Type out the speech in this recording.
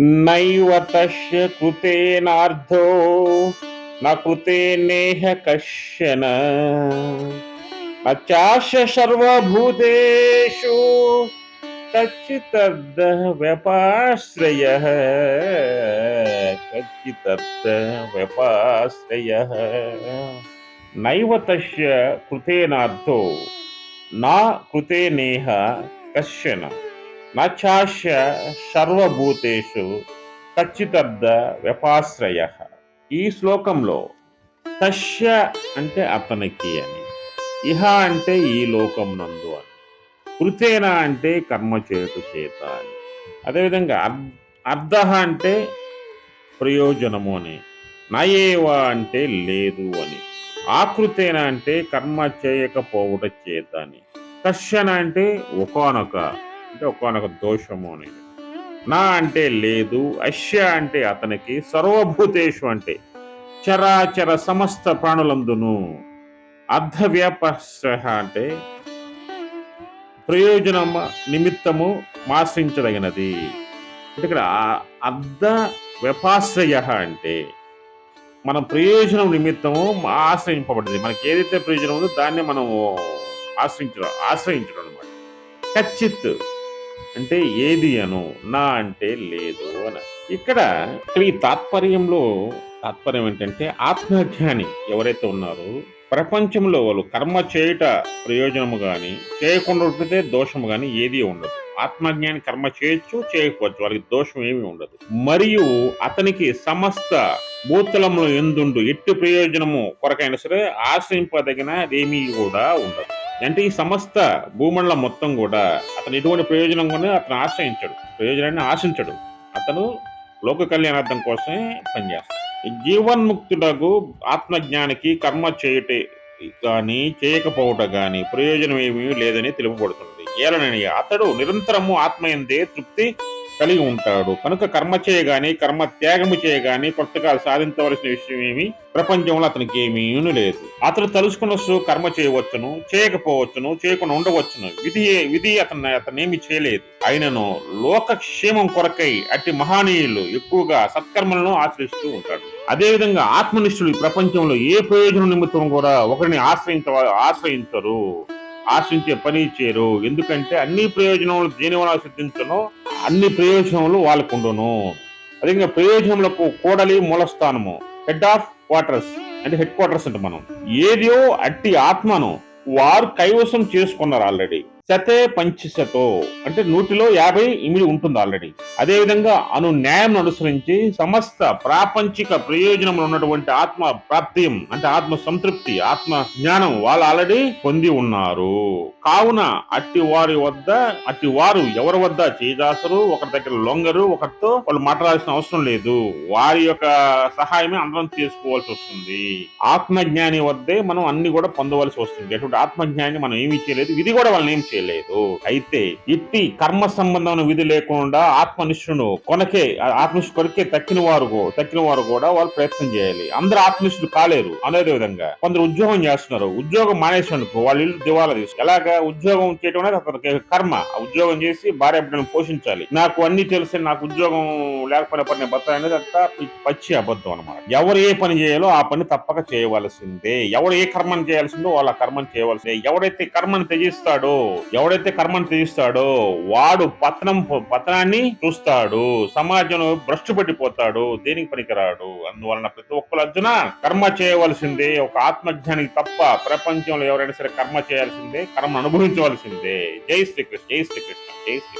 नैव तस्य कृतेनार्धो न कृते नेह कश्चन। न चास्य सर्वभूतेषु कच्चित् व्यपाश्रयः कच्चित् व्यपाश्रयः। नैव तस्य कृतेनार्धो न कृते नेह कश्चन। నచాశ్య సర్వభూతేషు కచ్చితర్ద వ్యపాశ్రయ. ఈ శ్లోకంలో తస్య అంటే అతనికి అని ఇహ అంటే ఈ లోకం నందు అని కృతేన అంటే కర్మ చేతు చేత అని. అదేవిధంగా అర్ధ అంటే ప్రయోజనము అని నయేవా అంటే లేదు అని ఆకృతేన అంటే కర్మ చేయకపోవుట చేత అని తస్యన అంటే ఒకనొక అంటే ఒకనొక దోషము అని నా అంటే లేదు అశ్య అంటే అతనికి సర్వభూతేషు అంటే చరాచర సమస్త ప్రాణులందును. అర్ధవ్యాపస్య అంటే ప్రయోజనం నిమిత్తము ఆశ్రయించదగినది. అంటే ఇక్కడ అర్ధ వ్యపాశ్రయ అంటే మనం ప్రయోజనం నిమిత్తము ఆశ్రయింపబడింది. మనకి ఏదైతే ప్రయోజనం ఉందో దాన్ని మనం ఆశ్రయించడం ఆశ్రయించడం అనమాట ఖచ్చిత్ అంటే ఏది అను నా అంటే లేదు అని. ఇక్కడ ఈ తాత్పర్యంలో తాత్పర్యం ఏంటంటే ఆత్మజ్ఞాని ఎవరైతే ఉన్నారో ప్రపంచంలో వాళ్ళు కర్మ చేయుట ప్రయోజనము గాని చేయకుండా ఉంటే దోషము గాని ఏది ఉండదు. ఆత్మజ్ఞాని కర్మ చేయొచ్చు చేయకపోవచ్చు వాళ్ళకి దోషం ఏమీ ఉండదు. మరియు అతనికి సమస్త భూతలంలో ఎందుండు ఎట్టి ప్రయోజనము కొరకైనా సరే ఆశ్రయింపదగిన ఏమీ కూడా ఉండదు. అంటే ఈ సమస్త భూమండలం మొత్తం కూడా అతను ఎటువంటి ప్రయోజనం కూడా అతను ఆశ్రయించడు. ప్రయోజనాన్ని ఆశించడు. అతను లోక కళ్యాణార్థం కోసమే పనిచేస్తాడు. ఈ జీవన్ముక్తుడకు ఆత్మజ్ఞానికి కర్మ చేయుటే కానీ చేయకపోవట కానీ ప్రయోజనం ఏమీ లేదని తెలుపబడుతుంది ఏలనని అతడు నిరంతరము ఆత్మయందే తృప్తి కలిగి ఉంటాడు. కనుక కర్మ చేయగాని కర్మ త్యాగము చేయగాని కొత్తగా సాధించవలసిన విషయం ఏమి? ప్రపంచంలో అతనికి ఏమీ లేదు. అతను తలుచుకున్న కర్మ చేయవచ్చును చేయకపోవచ్చును చేయకుండా ఉండవచ్చును. విధి విధి అతను అతను ఏమి చేయలేదు. అయినను లోక క్షేమం కొరకై అట్టి మహానీయులు ఎక్కువగా సత్కర్మలను ఆచరిస్తూ ఉంటాడు. అదే విధంగా ఆత్మనిష్ఠులు ఈ ప్రపంచంలో ఏ ప్రయోజనం నిమిత్తం కూడా ఒకరిని ఆశ్రయించ ఆశ్రయించరు. ఆశించే పని చేయరు ఎందుకంటే అన్ని ప్రయోజనములు దేనివల్ల సిద్ధించను సిద్ధించనో అన్ని ప్రయోజనములు వాళ్ళకు ఉండును అదేవిధంగా ప్రయోజనములకు కూడలి మూలస్థానము హెడ్ ఆఫ్ క్వార్టర్స్ అంటే హెడ్ క్వార్టర్స్ అంటే మనం. ఏదో అట్టి ఆత్మను వారు కైవసం చేసుకున్నారు ఆల్రెడీ శతే పంచశతో అంటే నూటిలో యాభై ఇమిడి ఉంటుంది ఆల్రెడీ అదే విధంగా అను న్యాయం అనుసరించి సమస్త ప్రాపంచిక ప్రయోజనములు ఉన్నటువంటి ఆత్మ ప్రాప్తియం అంటే ఆత్మ సంతృప్తి ఆత్మ జ్ఞానం వాళ్ళు ఆల్రెడీ పొంది ఉన్నారు. కావున అట్టి వారి వద్ద అట్టి వారు ఎవరి వద్ద చేదాసరు ఒకరి దగ్గర లొంగరు ఒకరితో వాళ్ళు మాట్లాడాల్సిన అవసరం లేదు. వారి యొక్క సహాయమే అందరం తీసుకోవాల్సి వస్తుంది. ఆత్మజ్ఞాని వద్దే మనం అన్ని కూడా పొందవలసి వస్తుంది. అటువంటి ఆత్మజ్ఞాని మనం ఏమి చేయలేదు. ఇది కూడా వాళ్ళని ఏం చేయలేదు అయితే ఇట్టి కర్మ సంబంధమైన విధి లేకుండా ఆత్మనిష్ఠును కొనకే ఆత్మనిష్ఠు కొరకే తక్కిన వారు తక్కిన వారు కూడా వాళ్ళు ప్రయత్నం చేయాలి. అందరు ఆత్మనిష్ఠులు కాలేరు. అదే విధంగా కొందరు ఉద్యోగం చేస్తున్నారు. ఉద్యోగం మానేసినందుకు వాళ్ళ ఇల్లు దివాలా తీసుకు ఎలాగా ఉద్యోగం చేయడం అనేది అతనికి కర్మ. ఉద్యోగం చేసి భార్య బిడ్డను పోషించాలి. నాకు అన్ని తెలిసి నాకు ఉద్యోగం లేకపోయిన పని నేను అనేది అంతా పచ్చి అబద్ధం అనమాట ఎవరు ఏ పని చేయాలో ఆ పని తప్పక చేయవలసిందే. ఎవరు ఏ కర్మను చేయాల్సిందో వాళ్ళ కర్మను చేయవలసిందే. ఎవరైతే కర్మను త్యజిస్తాడో ఎవడైతే కర్మను తీస్తాడో వాడు పతనం పతనాన్ని చూస్తాడు. సమాజంలో భ్రష్టు పట్టిపోతాడు దేనికి పనికిరాడు? అందువలన ప్రతి ఒక్కరు అర్జున కర్మ చేయవలసిందే. ఒక ఆత్మజ్ఞానికి తప్ప ప్రపంచంలో ఎవరైనా సరే కర్మ చేయాల్సిందే కర్మ అనుభవించవలసిందే. జై శ్రీకృష్ణ జై శ్రీకృష్ణ జై శ్రీ